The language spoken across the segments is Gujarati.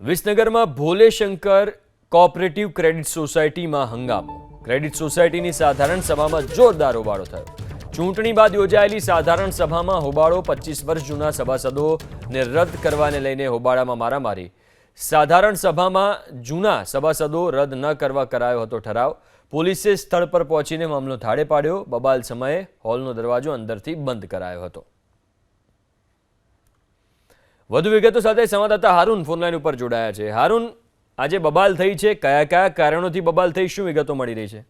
વિસનગરમાં ભોલેશંકર કોઓપરેટિવ ક્રેડિટ સોસાયટીમાં હંગામો. ક્રેડિટ સોસાયટીની સાધારણ સભામાં જોરદાર હોબાળો થયો. ચૂંટણી બાદ યોજાયેલી સાધારણ સભામાં હોબાળો પચીસ વર્ષ જૂના સભાસદોને રદ કરવાને લઈને હોબાળામાં મારામારી. સાધારણ સભામાં જૂના સભાસદો રદ ન કરવા કરાયો હતો ઠરાવ. પોલીસે સ્થળ પર પહોંચીને મામલો થાળે પાડ્યો. બબાલ સમયે હોલનો દરવાજો અંદરથી બંધ કરાયો હતો. વધુ વિગતો સાથે સંવાદદાતા હારૂન ફોનલાઈન ઉપર જોડાયા છે. હારૂન, આજે બબાલ થઈ છે. કયા કયા કારણોથી બબાલ થઈ? શું વિગતો મળી રહી છે?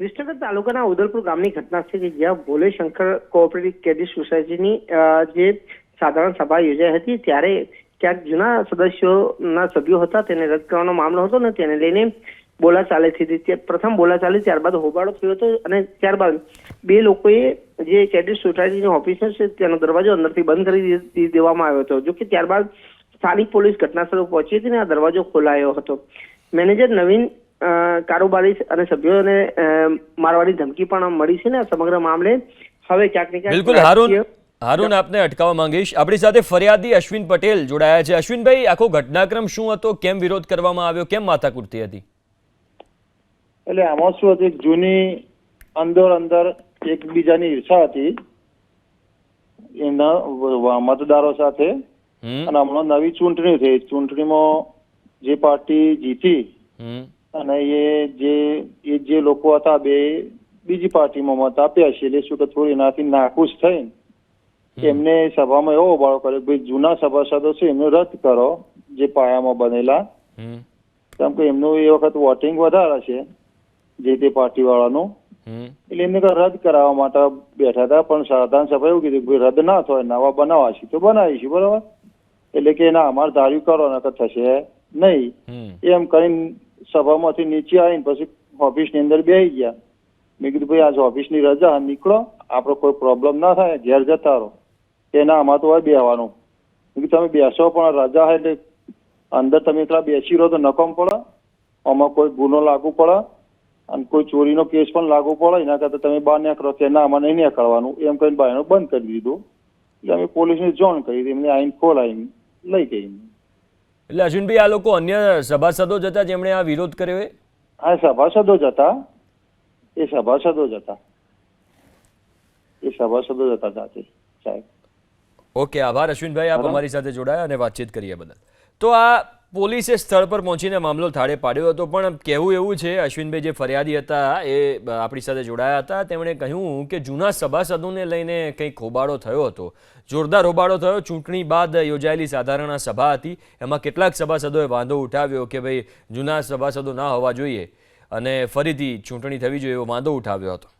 વિસનગર તાલુકાના ઉદલપુર ગામની ઘટના છે કે જ્યાં ભોલે શંકર કોઓપરેટિવ ક્રેડિટ સોસાયટીની જે સાધારણ સભા યોજાઈ હતી, ત્યારે ક્યાંક જૂના સદસ્યોના સભ્યો હતા, તેને રદ કરવાનો મામલો હતો ને તેને લઈને બોલાચાલી થઈ હતી. પ્રથમ બોલાચાલી ત્યારબાદ હોબાળો થયો હતો અને ત્યારબાદ બે લોકોએ જે ક્રેડિટ સોસાયટીની ઓફિસ છે તેનો દરવાજો અંદરથી બંધ કરી દેવામાં આવ્યો હતો. જો કે ત્યારબાદ સ્થાનિક પોલીસ ઘટનાસ્થળે પહોંચી હતી અને આ દરવાજો ખોલાયો હતો. મેનેજર નવીન કારોબારી અને સભ્યોને મારવાની ધમકી પણ મળી છે ને આ સમગ્ર મામલે. હવે ક્યાંક ને ક્યાંક બિલકુલ હારૂન હારૂન આપને અટકાવવા માંગીશ. આપણી સાથે ફરિયાદી અશ્વિન પટેલ જોડાયા છે. અશ્વિનભાઈ આખો ઘટનાક્રમ શું હતો? કેમ વિરોધ કરવામાં આવ્યો? કેમ માથાકૂટતી હતી? એટલે આમાં શું હતું? જૂની અંદર અંદર એકબીજાની ઈર્ષા હતી. વ- મતદારો સાથે. અને હમણાં નવી ચૂંટણી થઈ. ચૂંટણીમાં જે પાર્ટી જીતી અને એ જે એ જે લોકો હતા બે બીજી પાર્ટીમાં મત આપ્યા છે એટલે શું કે થોડી એનાથી નાખુશ થઈને એમને સભામાં એવો હોબાળો કર્યો કે ભાઈ જૂના સભાસદો છે એમને રદ કરો. જે પાયામાં બનેલા. કેમ કે એમનું એ વખત વોટિંગ વધારે છે જે તે પાર્ટી વાળાનું એટલે એમને રદ કરાવવા માટે બેઠા હતા પણ સાધારણ સભા એવું કીધું કે રદ ના થાય નવા બનાવવા છે તો બનાવીશું બરાબર? એટલે કે ના અમારે ધાર્યું કરો નકર થશે નહીં. એમ કરીને સભામાંથી નીચે આવીને પછી ઓફિસની અંદર બેસી ગયા. મેં કીધું ભાઈ આજે ઓફિસની રજા નીકળો. આપણો કોઈ પ્રોબ્લેમ ના થાય ઘેર જતા રહો. કે ના આમાં તો હોય બેસવાનું મેં કીધું તમે બેસો પણ રજા હોય એટલે અંદર તમે એકલા બેસી રહો તો નકમ પડે. આમાં કોઈ ગુનો લાગુ પડે. અને કોઈ ચોરીનો કેસ પણ લાગુ પડે એના કરતાં તમે બહાર નીકળો કે ના અમારે નહીં નીકળવાનું. એમ કરીને બાયણું બંધ કરી દીધું. એટલે અમે પોલીસને જોણ કરી. એમને આઈને ખોલાઈને લઈ ગઈ એટલે અશ્વિનભાઈ આ લોકો અન્ય સભાસદો જ હતા જેમણે આ વિરોધ કર્યો એ? હા સભાસદો જ હતા. એ સભાસદો જ હતા. એ સભાસદો જ હતા જાતે સાહેબ. ઓકે આભાર અશ્વિનભાઈ આપ અમારી સાથે જોડાયા અને વાતચીત કરીએ બદલ. તો આ પોલીસે સ્થળ પર પહોંચીને મામલો થાળે પાડ્યો હતો. પણ કહેવું એવું છે, અશ્વિનભાઈ જે ફરિયાદી હતા, એ આપણી સાથે જોડાયા હતા. તેમણે કહ્યું કે જૂના સભાસદોને લઈને કંઈક હોબાળો થયો હતો. જોરદાર હોબાળો થયો. ચૂંટણી બાદ યોજાયેલી સાધારણ સભા હતી. એમાં કેટલાક સભાસદોએ વાંધો ઉઠાવ્યો કે ભાઈ જૂના સભાસદો ના હોવા જોઈએ. અને ફરીથી ચૂંટણી થવી જોઈએ એવો વાંધો ઉઠાવ્યો હતો.